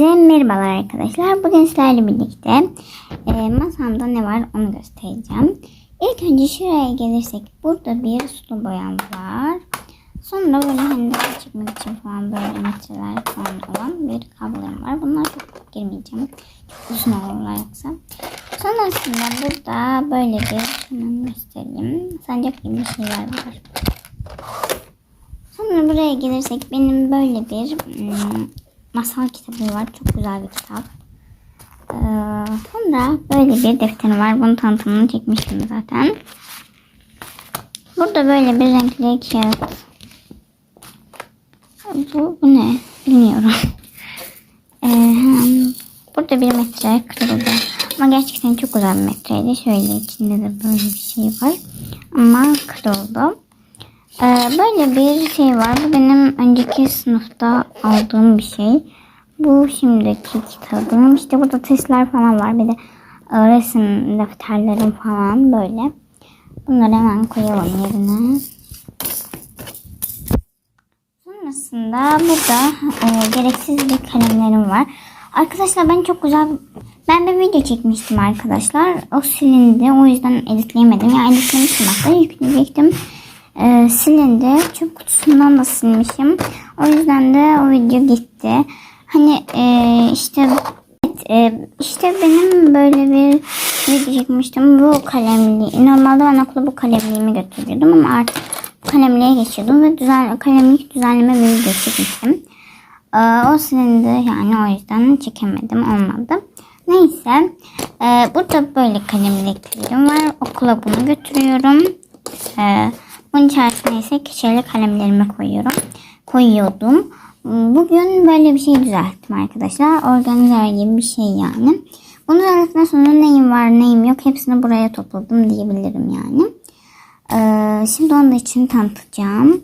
Merhabalar arkadaşlar. Bugün sizlerle birlikte e, masamda ne var onu göstereceğim. İlk önce şuraya gelirsek burada bir sulu boyam var. Sonra böyle hani çıkmak için falan böyle metreler falan olan bir kablolarım var. Bunlar çok girmeyeceğim. Çok uzun olurlar yoksa. Sonrasında burada böyle bir hemen göstereyim. Sancak bir şeyler var. Sonra buraya gelirsek benim böyle bir hmm, masal kitabı var. Çok güzel bir kitap. Ee, sonra böyle bir defteri var. Bunun tanıtımını çekmiştim zaten. Burada böyle bir renkli kağıt. Bu, bu ne? Bilmiyorum. Ee, burada bir metre kırıldı. Ama gerçekten çok güzel bir metreydi. Şöyle içinde de böyle bir şey var. Ama kırıldı. Ee, böyle bir şey var. Bu benim önceki sınıfta aldığım bir şey. Bu şimdiki kitabım. İşte burada testler falan var. Bir de e, resim defterlerim falan böyle. Bunları hemen koyalım yerine. Sonrasında burada e, gereksiz bir kalemlerim var. Arkadaşlar ben çok güzel ben bir video çekmiştim arkadaşlar. O silindi. O yüzden editleyemedim. Yani editlemiştim hatta yükleyecektim e, silindi. Çöp kutusundan da silmişim. O yüzden de o video gitti. Hani e, işte e, işte benim böyle bir video çekmiştim. Bu kalemli. Normalde ben okula bu kalemliğimi götürüyordum ama artık kalemliğe geçiyordum ve düzen, kalemlik düzenleme video çekmiştim. E, o silindi yani o yüzden çekemedim olmadı. Neyse e, burada böyle kalemliklerim var. Okula bunu götürüyorum. Eee bunun içerisine ise keçeli kalemlerimi koyuyorum. Koyuyordum. Bugün böyle bir şey düzelttim arkadaşlar. Organizer gibi bir şey yani. Bunun arasında sonra neyim var neyim yok hepsini buraya topladım diyebilirim yani. Ee, şimdi onun için tanıtacağım.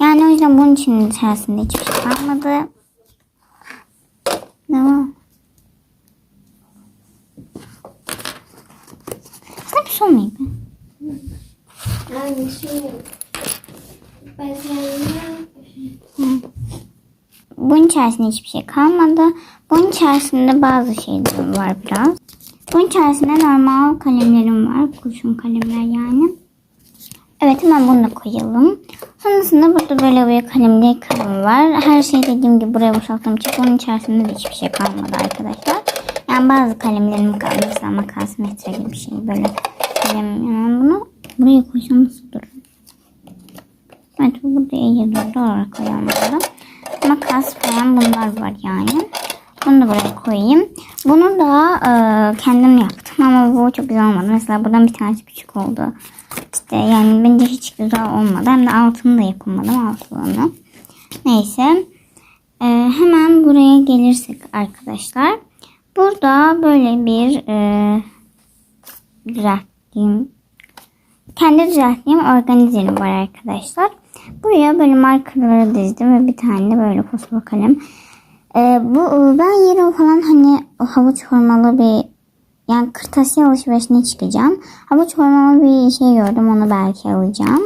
Yani o yüzden bunun için içerisinde hiçbir şey kalmadı. Ne var? Sana bir şey olmuyor Yani şey Bunun içerisinde hiçbir şey kalmadı. Bunun içerisinde bazı şeylerim var biraz. Bunun içerisinde normal kalemlerim var. Kurşun kalemler yani. Evet hemen bunu da koyalım. Sonrasında burada böyle bir kalemli kabım var. Her şey dediğim gibi buraya boşalttığım için bunun içerisinde de hiçbir şey kalmadı arkadaşlar. Yani bazı kalemlerim kaldı. Mesela makas metre gibi bir şey böyle kalem. Yani bunu buraya koysam nasıl durur? Evet bu burada iyi durdu. Oraya koyalım bunu. Makas falan bunlar var yani. Bunu da buraya koyayım. Bunu da e, kendim yaptım ama bu çok güzel olmadı. Mesela buradan bir tanesi küçük oldu. İşte yani bence hiç güzel olmadı. Hem de altını da yapamadım altlığını. Neyse. E, hemen buraya gelirsek arkadaşlar. Burada böyle bir e, düzelttiğim kendi düzelttiğim organizerim var arkadaşlar. Buraya böyle markaları dizdim ve bir tane de böyle fosfor kalem. Ee, bu ben yarın falan hani havuç formalı bir yani kırtasiye alışverişine çıkacağım. Havuç formalı bir şey gördüm onu belki alacağım.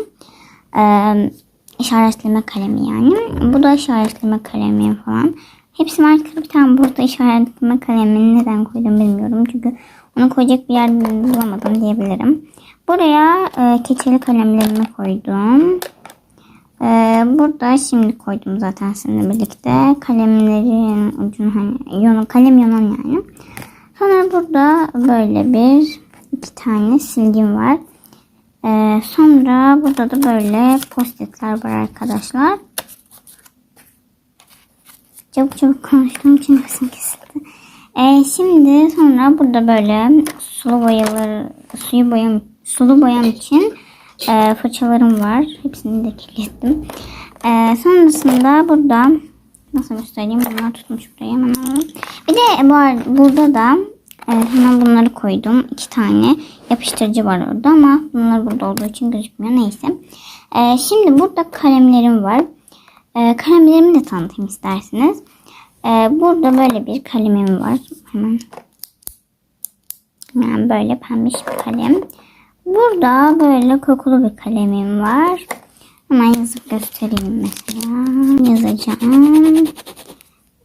Ee, işaretleme kalemi yani. Bu da işaretleme kalemi falan. Hepsi markalı bir tane burada işaretleme kalemini neden koydum bilmiyorum. Çünkü onu koyacak bir yer bulamadım diyebilirim. Buraya e, keçeli kalemlerimi koydum. E, burada şimdi koydum zaten sizinle birlikte. Kalemlerin ucunu hani yonu, kalem yonan yani. Sonra burada böyle bir iki tane silgim var. E, sonra burada da böyle postitler var arkadaşlar. Çabuk çabuk konuştuğum için nefesim kesildi. E, şimdi sonra burada böyle sulu boyaları, suyu boyam, sulu boyam için e, fırçalarım var. Hepsini de kirlettim. E, sonrasında burada nasıl göstereyim? Bunlar tutmuş buraya. Bir de var, burada da e, hemen bunları koydum. iki tane yapıştırıcı var orada ama bunlar burada olduğu için gözükmüyor. Neyse. E, şimdi burada kalemlerim var. E, kalemlerimi de tanıtayım isterseniz. Ee, burada böyle bir kalemim var. Hemen. Yani böyle pembiş bir kalem. Burada böyle kokulu bir kalemim var. Hemen yazıp göstereyim mesela. Yazacağım.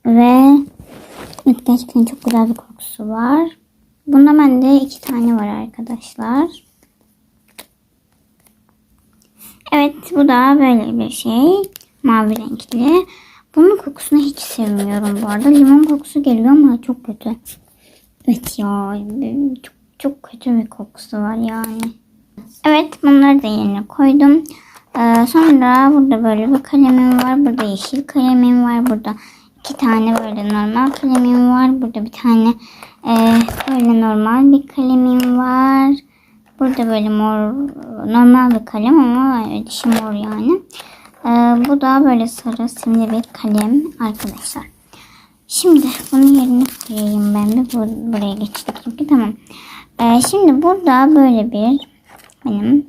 Ve Gerçekten çok güzel bir kokusu var. Bunda bende iki tane var arkadaşlar. Evet bu da böyle bir şey. Mavi renkli. Bunun kokusunu hiç sevmiyorum bu arada. Limon kokusu geliyor ama çok kötü. Evet ya çok, çok kötü bir kokusu var yani. Evet bunları da yerine koydum. Ee, sonra burada böyle bir kalemim var. Burada yeşil kalemim var. Burada iki tane böyle normal kalemim var. Burada bir tane e, böyle normal bir kalemim var. Burada böyle mor normal bir kalem ama dışı mor yani. Ee, bu da böyle sarı simli bir kalem arkadaşlar. Şimdi bunun yerine koyayım ben de bu, buraya geçtik çünkü tamam. Ee, şimdi burada böyle bir benim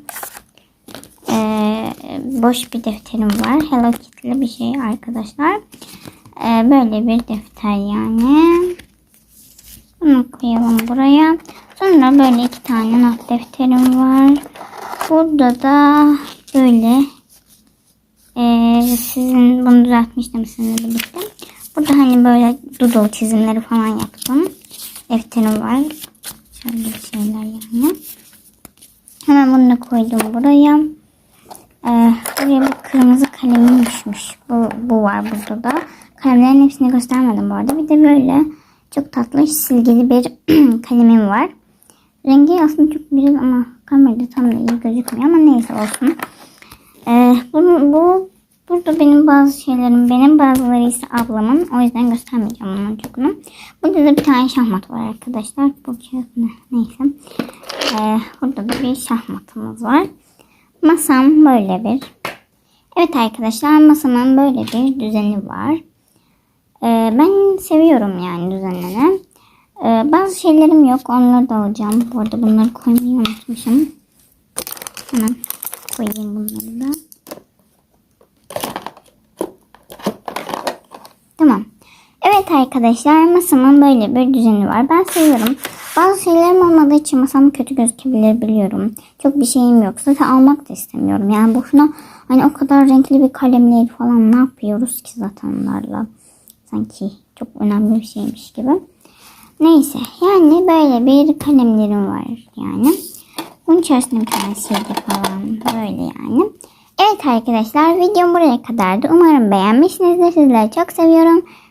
ee, boş bir defterim var. Hello Kitty'li bir şey arkadaşlar. Ee, böyle bir defter yani. Bunu koyalım buraya. Sonra böyle iki tane not defterim var. Burada da böyle ee, sizin bunu düzeltmiştim sizinle birlikte. Burada hani böyle doodle çizimleri falan yaptım. Defterim var. Şöyle şeyler yani. Hemen bunu da koydum buraya. Ee, buraya bir kırmızı kalemim düşmüş. Bu, bu var burada da. Kalemlerin hepsini göstermedim bu arada. Bir de böyle çok tatlı silgili bir kalemim var. Rengi aslında çok güzel ama kamerada tam da iyi gözükmüyor ama neyse olsun. Ee, bu, bu burada benim bazı şeylerim benim bazıları ise ablamın. O yüzden göstermeyeceğim onun çokunu. Burada da bir tane şahmat var arkadaşlar. Bu? Neyse. Ee, burada da bir şahmatımız var. Masam böyle bir. Evet arkadaşlar masamın böyle bir düzeni var. Ee, ben seviyorum yani düzenini. Ee, bazı şeylerim yok. Onları da alacağım. Bu arada bunları koymayı unutmuşum. Hemen koyayım bunları da. Tamam. Evet arkadaşlar masamın böyle bir düzeni var. Ben seviyorum. Bazı şeylerim olmadığı için masam kötü gözükebilir biliyorum. Çok bir şeyim yok. Zaten almak da istemiyorum. Yani boşuna hani o kadar renkli bir kalemleri falan ne yapıyoruz ki zaten onlarla. Sanki çok önemli bir şeymiş gibi. Neyse yani böyle bir kalemlerim var yani. Bunun içerisinde bir tane silgi falan böyle yani. Evet arkadaşlar videom buraya kadardı. Umarım beğenmişsinizdir. Sizleri çok seviyorum.